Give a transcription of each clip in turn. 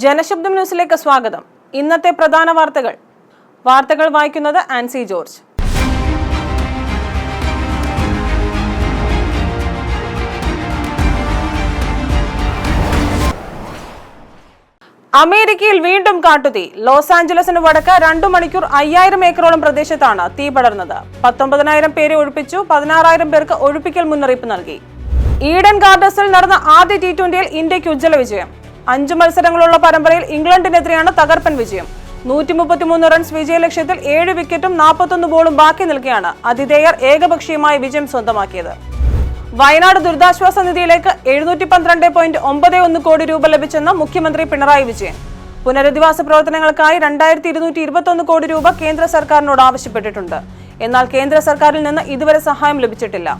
ജനശബ്ദം ന്യൂസിലേക്ക് സ്വാഗതം. ഇന്നത്തെ പ്രധാന വാർത്തകൾ. വാർത്തകൾ വായിക്കുന്നത് ആൻസി ജോർജ്. അമേരിക്കയിൽ വീണ്ടും കാട്ടുതീ. ലോസ് ആഞ്ചലസിന് വടക്ക് രണ്ടു മണിക്കൂർ അയ്യായിരം ഏക്കറോളം പ്രദേശത്താണ് തീ പടർന്നത്. പത്തൊമ്പതിനായിരം പേരെ ഒഴിപ്പിച്ചു പതിനാറായിരം പേർക്ക് ഒഴിപ്പിക്കൽ മുന്നറിയിപ്പ് നൽകി. ഈഡൻ ഗാർഡൻസിൽ നടന്ന ആദ്യ ടി ട്വന്റിയിൽ ഇന്ത്യയ്ക്ക് ഉജ്ജ്വല വിജയം. അഞ്ച് മത്സരങ്ങളുള്ള പരമ്പരയിൽ ഇംഗ്ലണ്ടിനെതിരെയാണ് തകർപ്പൻ വിജയം. നൂറ്റി മുപ്പത്തിമൂന്ന് റൺസ് വിജയലക്ഷ്യത്തിൽ ഏഴ് വിക്കറ്റും നാൽപ്പത്തൊന്ന് ബോളും ബാക്കി നിൽക്കെയാണ് അതിഥേയർ ഏകപക്ഷീയമായ വിജയം സ്വന്തമാക്കിയത്. വയനാട് ദുരിതാശ്വാസ നിധിയിലേക്ക് എഴുന്നൂറ്റി പന്ത്രണ്ട് പോയിന്റ് ഒമ്പത് ഒന്ന് കോടി രൂപ ലഭിച്ചെന്ന് മുഖ്യമന്ത്രി പിണറായി വിജയൻ. പുനരധിവാസ പ്രവർത്തനങ്ങൾക്കായി രണ്ടായിരത്തി ഇരുന്നൂറ്റി ഇരുപത്തൊന്ന് കോടി രൂപ കേന്ദ്ര സർക്കാരിനോട് ആവശ്യപ്പെട്ടിട്ടുണ്ട്. എന്നാൽ കേന്ദ്ര സർക്കാരിൽ നിന്ന് ഇതുവരെ സഹായം ലഭിച്ചിട്ടില്ല.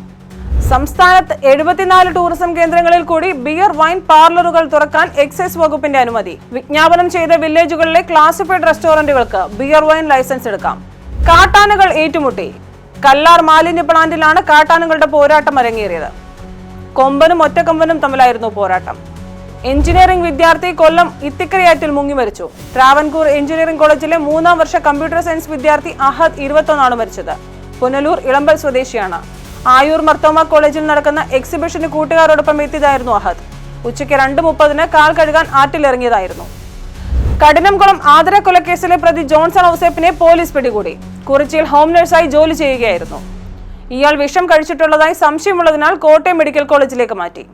സംസ്ഥാനത്ത് എഴുപത്തിനാല് ടൂറിസം കേന്ദ്രങ്ങളിൽ കൂടി ബിയർ വൈൻ പാർലറുകൾ തുറക്കാൻ എക്സൈസ് വകുപ്പിന്റെ അനുമതി. വിജ്ഞാപനം ചെയ്ത വില്ലേജുകളിലെ ക്ലാസിഫൈഡ് റെസ്റ്റോറന്റുകൾക്ക് ബിയർ വൈൻ ലൈസൻസ് എടുക്കാം. കാട്ടാനകൾ ഏറ്റുമുട്ടി. കല്ലാർ മാലിന്യ പ്ലാന്റിലാണ് കാട്ടാനകളുടെ പോരാട്ടം അരങ്ങേറിയത്. കൊമ്പനും ഒറ്റക്കൊമ്പനും തമ്മിലായിരുന്നു പോരാട്ടം. എഞ്ചിനീയറിംഗ് വിദ്യാർത്ഥി കൊല്ലം ഇത്തിക്കരയാറ്റിൽ മുങ്ങി മരിച്ചു. ട്രാവൻകൂർ എഞ്ചിനീയറിംഗ് കോളേജിലെ മൂന്നാം വർഷ കമ്പ്യൂട്ടർ സയൻസ് വിദ്യാർത്ഥി അഹദ് ഇരുപത്തൊന്നാണ് മരിച്ചത്. പുനലൂർ ഇളമ്പൽ സ്വദേശിയാണ്. ആയൂർ മർത്തോമ കോളേജിൽ നടക്കുന്ന എക്സിബിഷന് കൂട്ടുകാരോടൊപ്പം എത്തിയതായിരുന്നു അഹദ്. ഉച്ചയ്ക്ക് രണ്ട് മുപ്പതിന് കാൽ കഴുകാൻ ആറ്റിലിറങ്ങിയതായിരുന്നു. കഠിനംകുളം ആദര കൊലക്കേസിലെ പ്രതി ജോൺസൺ ഔസേപ്പിനെ പോലീസ് പിടികൂടി. കുറിച്ചിയിൽ ഹോം നഴ്സായി ജോലി ചെയ്യുകയായിരുന്നു. ഇയാൾ വിഷം കഴിച്ചിട്ടുള്ളതായി സംശയമുള്ളതിനാൽ കോട്ടയം മെഡിക്കൽ കോളേജിലേക്ക് മാറ്റി.